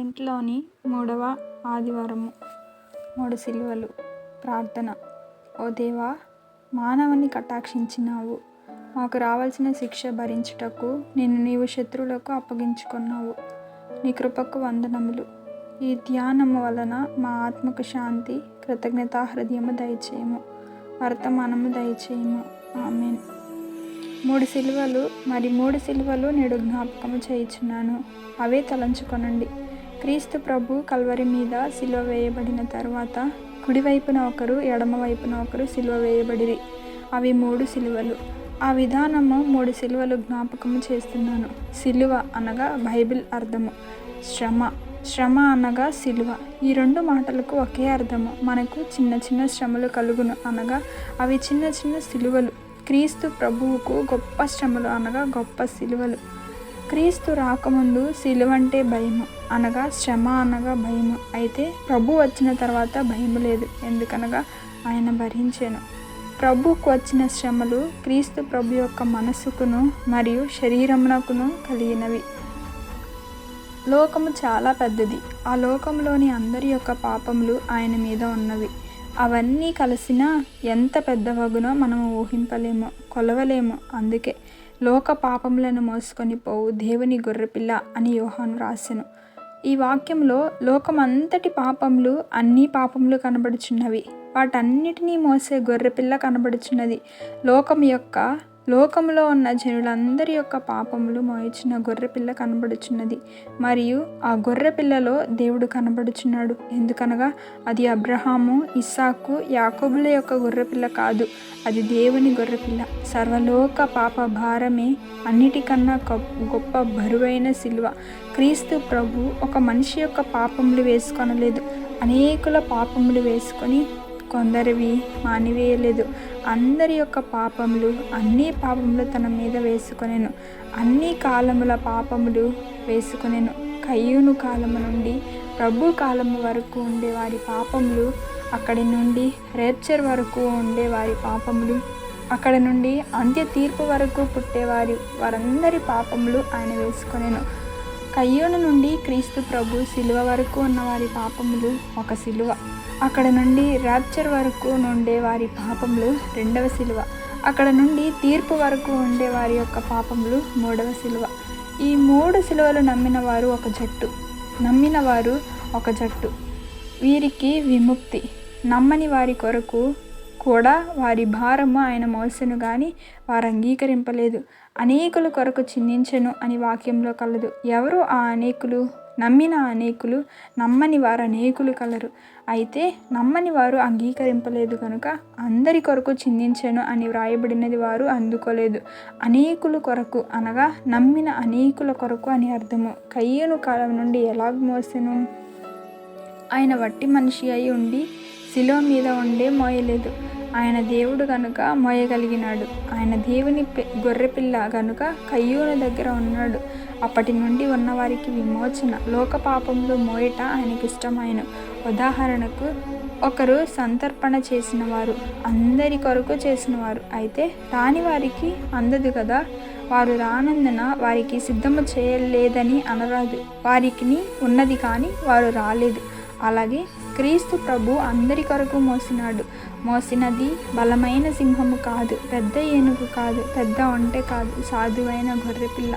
ఇంట్లోని మూడవ ఆదివారము. మూడు సిలువలు. ప్రార్థన. ఓ దేవా మానవుని కటాక్షించినావు. మాకు రావాల్సిన శిక్ష భరించుటకు నిన్ను నీవు శత్రువులకు అప్పగించుకున్నావు. నీ కృపకు వందనములు. ఈ ధ్యానము వలన మా ఆత్మకు శాంతి కృతజ్ఞతా హృదయము దయచేయము. వర్తమానము దయచేయము. ఆమెన్. మూడు సిలువలు. మరి మూడు సిలువలు నేడు జ్ఞాపకము చేయుచున్నాను. అవే తలంచుకొనండి. క్రీస్తు ప్రభు కల్వరి మీద సిలువ వేయబడిన తర్వాత కుడివైపున ఒకరు ఎడమ వైపున ఒకరు సిలువ వేయబడిరి. అవి మూడు సిలువలు. ఆ విధానము మూడు సిలువలు జ్ఞాపకము చేస్తున్నాను. సిలువ అనగా బైబిల్ అర్థము. శ్రమ. శ్రమ అనగా సిలువ. ఈ రెండు మాటలకు ఒకే అర్థము. మనకు చిన్న చిన్న శ్రమలు కలుగును అనగా అవి చిన్న చిన్న సిలువలు. క్రీస్తు ప్రభువుకు గొప్ప శ్రమలు అనగా గొప్ప సిలువలు. క్రీస్తు రాకముందు సిలువ అంటే భయము అనగా శ్రమ అనగా భయము. అయితే ప్రభు వచ్చిన తర్వాత భయం లేదు ఎందుకనగా ఆయన భరించాను. ప్రభుకు వచ్చిన శ్రమలు క్రీస్తు ప్రభు యొక్క మనసుకును మరియు శరీరమునకును కలిగినవి. లోకము చాలా పెద్దది ఆ లోకంలోని అందరి యొక్క పాపములు ఆయన మీద ఉన్నవి. అవన్నీ కలిసినా ఎంత పెద్దవగునో మనం ఊహింపలేము కొలవలేము. అందుకే లోక పాపములను మోసుకొని పోవు దేవుని గొర్రెపిల్ల అని యోహాను రాసెను. ఈ వాక్యంలో లోకమంతటి పాపములు అన్ని పాపములు కనబడుచున్నవి. వాటన్నిటినీ మోసే గొర్రెపిల్ల కనబడుచున్నది. లోకం యొక్క లోకంలో ఉన్న జనులందరి యొక్క పాపములు మోయించిన గొర్రెపిల్ల కనబడుచున్నది. మరియు ఆ గొర్రెపిల్లలో దేవుడు కనబడుచున్నాడు. ఎందుకనగా అది అబ్రహాము ఇస్సాకు యాకోబుల యొక్క గొర్రెపిల్ల కాదు. అది దేవుని గొర్రెపిల్ల సర్వలోక పాప భారమే అన్నిటికన్నా గొప్ప బరువైన సిలువ. క్రీస్తు ప్రభు ఒక మనిషి యొక్క పాపములు వేసుకొనలేదు. అనేకుల పాపములు వేసుకొని కొందరివి మానివేయలేదు. అందరి యొక్క పాపములు అన్ని పాపములు తన మీద వేసుకొనెను. అన్ని కాలముల పాపములు వేసుకొనెను. కయ్యూను కాలము నుండి ప్రభు కాలము వరకు ఉండే వారి పాపములు అక్కడి నుండి రేప్చర్ వరకు ఉండే వారి పాపములు అక్కడ నుండి అంత్య తీర్పు వరకు పుట్టేవారి వారందరి పాపములు ఆయన వేసుకొనేను. కయ్యూను నుండి క్రీస్తు ప్రభు సిలువ వరకు ఉన్న వారి పాపములు ఒక సిలువ. అక్కడ నుండి ర్యాప్చర్ వరకు నుండే వారి పాపములు రెండవ సిలువ. అక్కడ నుండి తీర్పు వరకు ఉండే వారి యొక్క పాపములు మూడవ సిలువ. ఈ మూడు సిలువలు నమ్మిన వారు ఒక జట్టు. నమ్మిన వారు ఒక జట్టు. వీరికి విముక్తి. నమ్మని వారి కొరకు కూడా వారి భారము ఆయన మోసెను కానీ వారు అంగీకరింపలేదు. అనేకుల కొరకు చిందించెను అని వాక్యంలో కలదు. ఎవరు ఆ అనేకులు? నమ్మిన అనేకులు నమ్మని వారు అనేకులు కలరు. అయితే నమ్మని వారు అంగీకరింపలేదు కనుక అందరి కొరకు చిందించెను అని వ్రాయబడినది వారు అందుకోలేదు. అనేకుల కొరకు అనగా నమ్మిన అనేకుల కొరకు అని అర్థము. కయ్యను కాలం నుండి ఎలా మోసెను? ఆయన వట్టి మనిషి అయి ఉండి శిలో మీద ఉండే మోయలేదు ఆయన దేవుడు కనుక మోయగలిగినాడు ఆయన దేవుని గొర్రెపిల్ల గనుక కయ్యూని దగ్గర ఉన్నాడు. అప్పటి నుండి ఉన్నవారికి విమోచన. లోక పాపంలో మోయట ఆయనకి ఇష్టమైన ఉదాహరణకు ఒకరు సంతర్పణ చేసిన వారు అందరి కొరకు చేసిన వారు అయితే రాని వారికి అందదు కదా? వారు రానందున వారికి సిద్ధము చేయలేదని అనరాదు. వారికి ఉన్నది కానీ వారు రాలేదు. అలాగే క్రీస్తు ప్రభు అందరి కొరకు మోసినాడు. మోసినది బలమైన సింహము కాదు పెద్ద ఏనుగు కాదు పెద్ద ఒంటె కాదు సాధువైన గొర్రెపిల్ల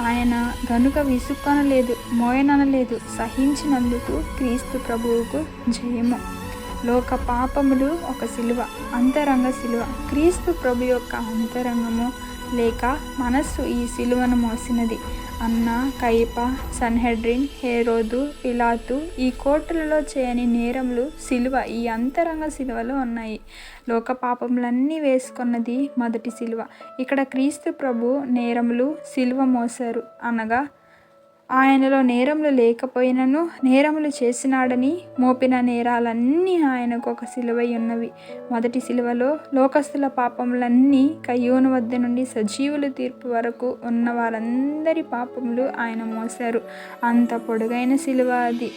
ఆయన గనుక విసుక్కొనలేదు మోయననలేదు సహించినందుకు క్రీస్తు ప్రభువుకు జయము. లోక పాపములు ఒక సిలువ అంతరంగ సిలువ. క్రీస్తు ప్రభు యొక్క అంతరంగము లేక మనస్సు ఈ సిలువను మోసినది. అన్న కైప సన్హెడ్రిన్ హేరోదు పిలాతు ఈ కోర్టులలో చేయని నేరములు సిలువ ఈ అంతరంగ సిలువలు ఉన్నాయి. లోక పాపములన్నీ వేసుకున్నది మొదటి సిలువ. ఇక్కడ క్రీస్తు ప్రభు నేరములు సిలువ మోసారు అనగా ఆయనలో నేరములు లేకపోయినను నేరములు చేసినాడని మోపిన నేరాలన్నీ ఆయనకు ఒక సిలువై ఉన్నవి. మొదటి సిలువలో లోకస్తుల పాపములన్నీ కయ్యూను వద్ద నుండి సజీవుల తీర్పు వరకు ఉన్న వారందరి పాపములు ఆయన మోశారు. అంత పొడుగైన సిలువ అది.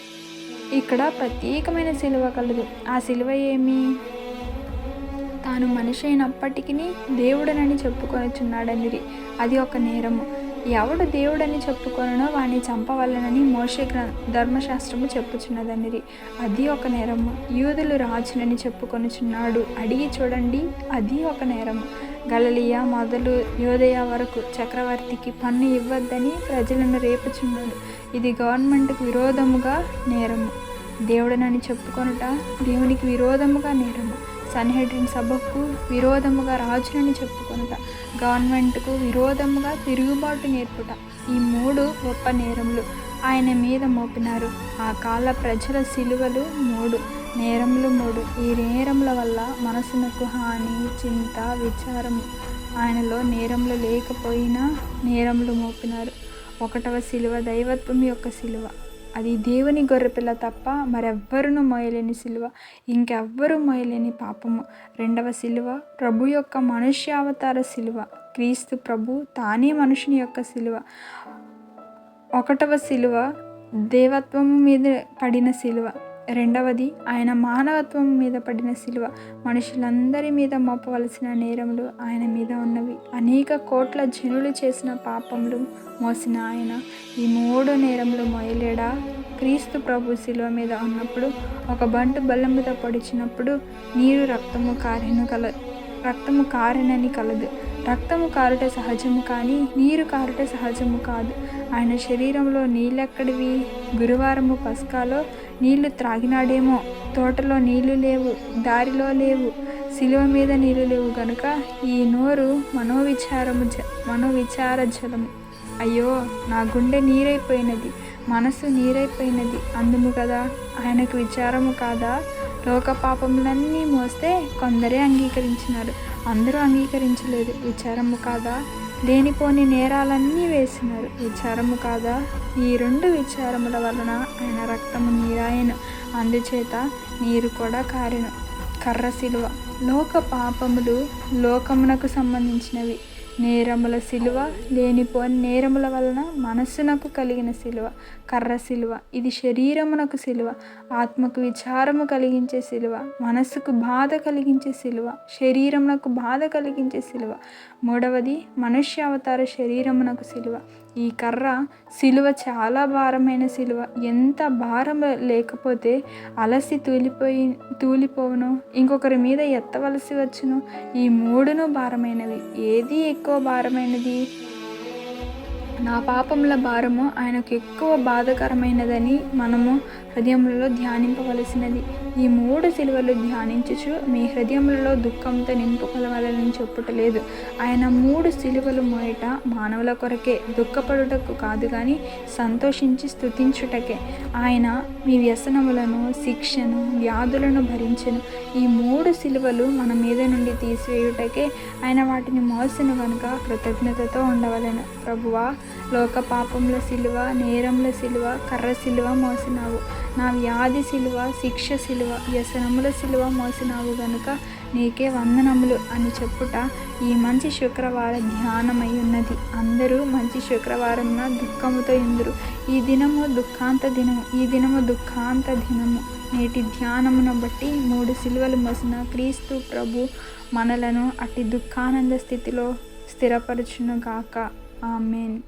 ఇక్కడ ప్రత్యేకమైన సిలువ కలదు. ఆ సిలువ ఏమి? తాను మనిషి అయినప్పటికీ దేవుడనని చెప్పుకొనిచున్నాడనిది అది ఒక నేరము. ఎవడు దేవుడని చెప్పుకొనో వాణ్ణి చంపవలనని మోషే గ్ర ధర్మశాస్త్రము చెప్పుచున్నదనిరి. అది ఒక నేరము. యూదులు రాజునని చెప్పుకొనుచున్నాడు. అడిగి చూడండి అది ఒక నేరము. గలలియా మొదలు యోదయ వరకు చక్రవర్తికి పన్ను ఇవ్వద్దని ప్రజలను రేపుచున్నాడు. ఇది గవర్నమెంట్కు విరోధముగా నేరము. దేవుడనని చెప్పుకొనుట దేవునికి విరోధముగా నేరము. సన్హెడ్రిన్ సభకు విరోధముగా రాజులను చెప్పుకొనుట గవర్నమెంట్కు విరోధముగా తిరుగుబాటు నేర్పుట ఈ మూడు గొప్ప నేరములు ఆయన మీద మోపినారు. ఆ కాల ప్రజల సిలువలు మూడు నేరములు మూడు. ఈ నేరముల వల్ల మనసునకు హాని చింత విచారము ఆయనలో నేరములు లేకపోయినా నేరములు మోపినారు. ఒకటవ సిలువ దైవత్వం యొక్క సిలువ. అది దేవుని గొర్రెపిల్ల తప్ప మరెవ్వరును మోయలేని సిలువ ఇంకెవ్వరూ మోయలేని పాపము. రెండవ సిలువ ప్రభు యొక్క మనుష్యావతార సిలువ క్రీస్తు ప్రభు తానే మనుషుని యొక్క సిలువ. ఒకటవ సిలువ దేవత్వం మీద పడిన సిలువ. రెండవది ఆయన మానవత్వం మీద పడిన శిలువ మనుషులందరి మీద మోపవలసిన నేరములు ఆయన మీద ఉన్నవి. అనేక కోట్ల జనులు చేసిన పాపములు మోసిన ఆయన. ఈ మూడు నేరములు మోయలేడా? క్రీస్తు ప్రభు శిలువ మీద ఉన్నప్పుడు ఒక బంటు బల్ల మీద పొడిచినప్పుడు నీరు రక్తము కారెను కల రక్తము కారెనని కలదు. రక్తము కారుట సహజము కానీ నీరు కారుట సహజము కాదు. ఆయన శరీరంలో నీళ్ళెక్కడివి? గురువారము పస్కాలో నీళ్ళు త్రాగినాడేమో. తోటలో నీళ్ళు లేవు దారిలో లేవు శిలువ మీద నీళ్ళు లేవు గనుక ఈ నోరు మనోవిచారము జ మనోవిచార జలము. అయ్యో నా గుండె నీరైపోయినది మనసు నీరైపోయినది. అందుము కదా ఆయనకు విచారము కాదా? లోక పాపములన్నీ మోస్తే కొందరే అంగీకరించినారు. అందరూ అంగీకరించలేదు. విచారము కాదా? లేనిపోని నేరాలన్నీ వేసినారు. విచారము కాదా? ఈ రెండు విచారముల వలన ఆయన రక్తము నీరాయను. అందుచేత నీరు కూడా కారెను. కర్ర శిలువ. లోక పాపములు లోకమునకు సంబంధించినవి. నేరముల సిలువ లేనిపోని నేరముల వలన మనస్సునకు కలిగిన సిలువ కర్ర సిలువ. ఇది శరీరమునకు సిలువ ఆత్మకు విచారము కలిగించే సిలువ మనస్సుకు బాధ కలిగించే సిలువ శరీరమునకు బాధ కలిగించే సిలువ. మూడవది మనుష్య అవతార శరీరమునకు సిలువ. ఈ కర్ర సిలువ చాలా భారమైన సిలువ. ఎంత భారం లేకపోతే అలసి తూలిపోయి తూలిపోవును. ఇంకొకరి మీద ఎత్తవలసి వచ్చును. ఈ మూడును భారమైనవి. ఏది ఎక్కువ భారమైనది? నా పాపముల భారము ఆయనకు ఎక్కువ బాధకరమైనదని మనము హృదయములలో ధ్యానింపవలసినది. ఈ మూడు సిలువలు ధ్యానించుచు మీ హృదయములలో దుఃఖంతో నింపుకొలవాలని చెప్పుటలేదు. ఆయన మూడు సిలువలు మోయట మానవుల కొరకే దుఃఖపడుటకు కాదు కానీ సంతోషించి స్థుతించుటకే ఆయన మీ వ్యసనములను శిక్షను వ్యాధులను భరించను. ఈ మూడు సిలువలు మన మీద నుండి తీసివేయుటకే ఆయన వాటిని మోసిన కనుక కృతజ్ఞతతో ఉండవలను. ప్రభువా లోక పాపముల సిలువ నేరముల సిలువ కర్ర సిలువ మోసినావు. నా వ్యాధి సిలువ శిక్ష సిలువ వ్యసనముల సిలువ మోసినావు గనుక నీకే వందనములు అని చెప్పుట ఈ మంచి శుక్రవార ధ్యానమై ఉన్నది అందరూ మంచి శుక్రవారంన దుఃఖముతో ఇందురు. ఈ దినము దుఃఖాంత దినము ఈ దినము దుఃఖాంత దినము. నేటి ధ్యానమును బట్టి మూడు సిలువలు మోసిన క్రీస్తు ప్రభు మనలను అట్టి దుఃఖానంద స్థితిలో స్థిరపరచునుగాక ఆమెన్.